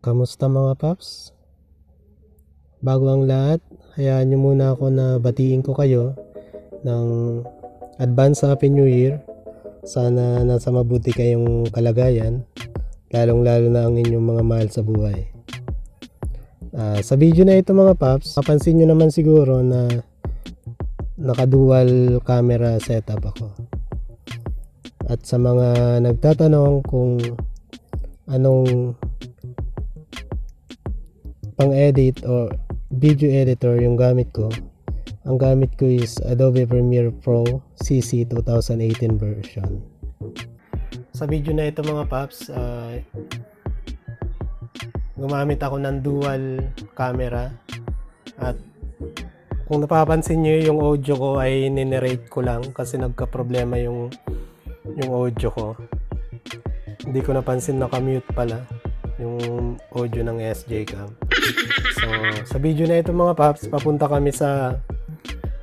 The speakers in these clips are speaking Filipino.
Kamusta mga paps? Bago ang lahat, hayaan nyo muna ako na batiin ko kayo ng advance Happy New Year. Sana nasa mabuti kayong kalagayan, lalong lalo na ang inyong mga mahal sa buhay. Ah, sa video na ito mga paps, mapansin nyo naman siguro na naka-dual camera setup ako. At sa mga nagtatanong kung anong pang-edit or video editor yung gamit ko. Ang gamit ko is Adobe Premiere Pro CC 2018 version. Sa video na ito mga paps, ah, gumamit ako ng dual camera at kung napapansin nyo yung audio ko ay ninerate ko lang kasi nagka-problema yung yung audio ko. Hindi ko napansin naka-mute pala yung audio ng SJ Cam. So, sa video na ito mga paps, papunta kami sa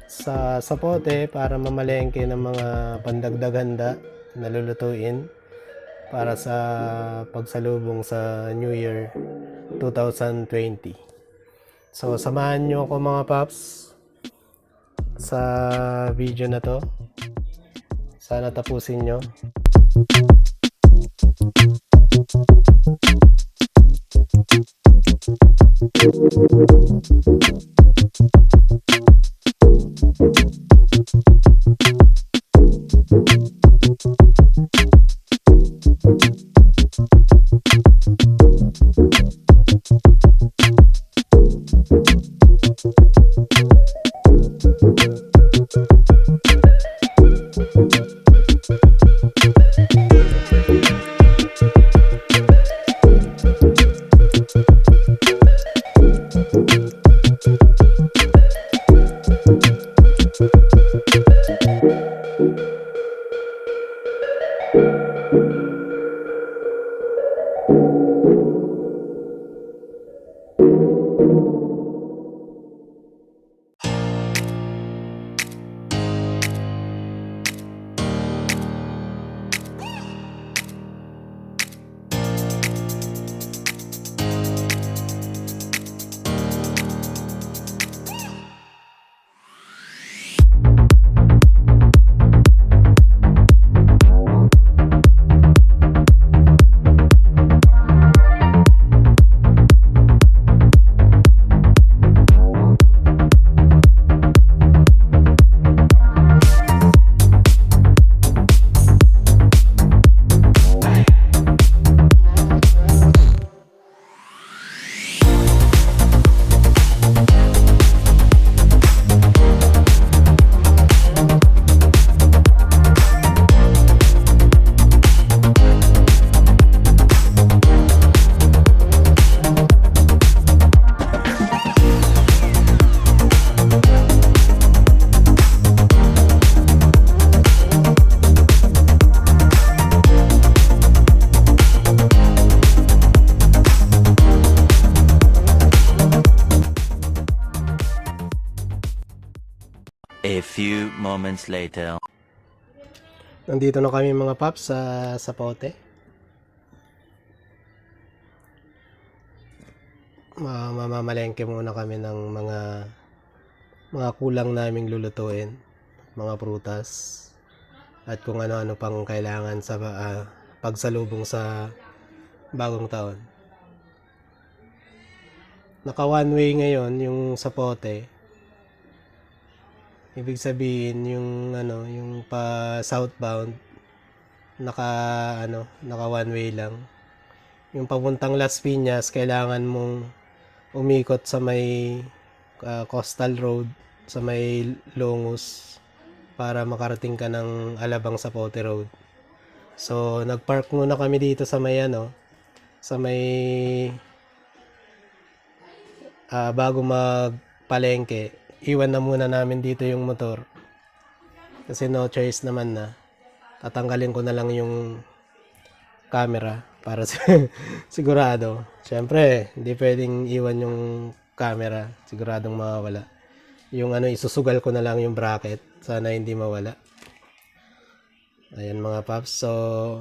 sa Sapote para mamalengke ng mga pandagdag handa na lulutuin para sa pagsalubong sa New Year 2020. So, samahan nyo ako mga paps sa video na to. Sana tapusin nyo. A Thank you. Few moments later. Nandito na kami mga paps sa Sapote. Ma mamamalengke muna kami ng mga mga kulang naming lulutuin, mga prutas at kung ano-ano pang kailangan sa ah, pagsalubong sa bagong taon. Naka one way ngayon yung Sapote. Ibig sabihin yung ano, yung pa southbound naka ano, naka one way lang. Yung papuntang Las Piñas kailangan mong umikot sa may ah, coastal road sa may Longus para makarating ka ng Alabang Sapote Road. So, nagpark muna kami dito sa may ano, sa may ah, bago magpalengke, iwan na muna namin dito yung motor. Kasi no choice naman na. Tatanggalin ko na lang yung camera para si- sigurado. Siyempre, hindi pwedeng iwan yung camera. Siguradong mawawala. Yung ano, isusugal ko na lang yung bracket. Sana hindi mawala. Ayan mga paps. So,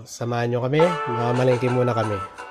samahan nyo kami. Mamalengke muna kami.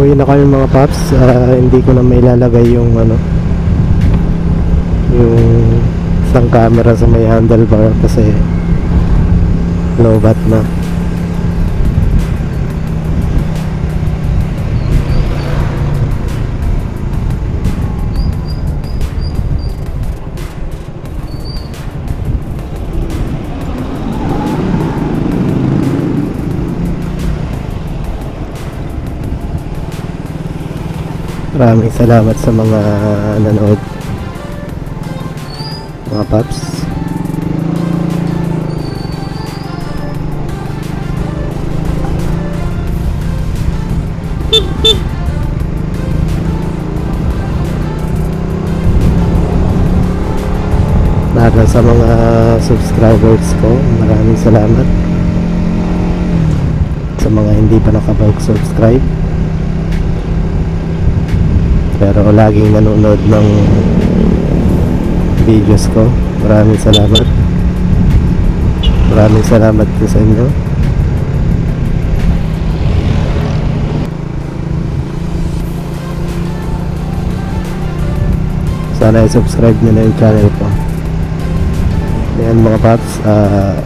Pauwi na kami mga paps. Ah, hindi ko na mailalagay yung ano yung isang camera sa may handlebar kasi low bat na. Maraming salamat sa mga nanood. Mga paps. Lalo sa mga subscribers ko, maraming salamat. Sa mga hindi pa nakapag-subscribe pero laging nanonood ng videos ko. Maraming salamat. Maraming salamat sa inyo. Sana i-subscribe nyo na yung channel ko. Yan mga paps ah,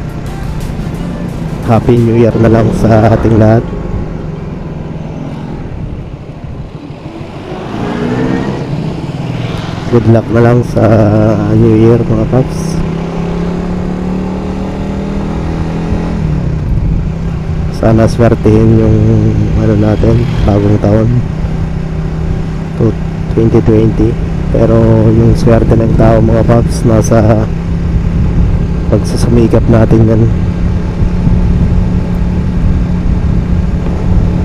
happy new year na lang sa ating lahat good luck na lang sa New Year mga paps. Sana swertihin yung ano natin bagong taon. To 2020 pero yung swerte ng tao mga paps nasa pagsusumikap natin yan.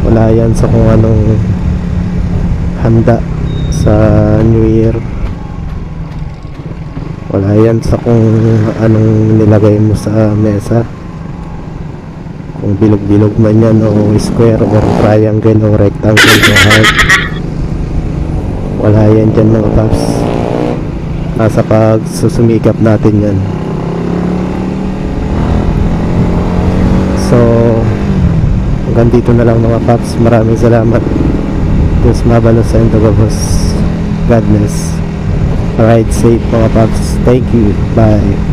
Wala yan sa kung anong handa sa New Year wala yan sa kung anong nilagay mo sa mesa. Kung bilog-bilog man yan o square or triangle o rectangle o heart wala yan dyan mga paps. Nasa pagsusumikap natin yan. So hanggang dito na lang mga paps. Maraming salamat. Diyos mabalos sa Indogabos God bless. Ride safe mga paps. Thank you. Bye.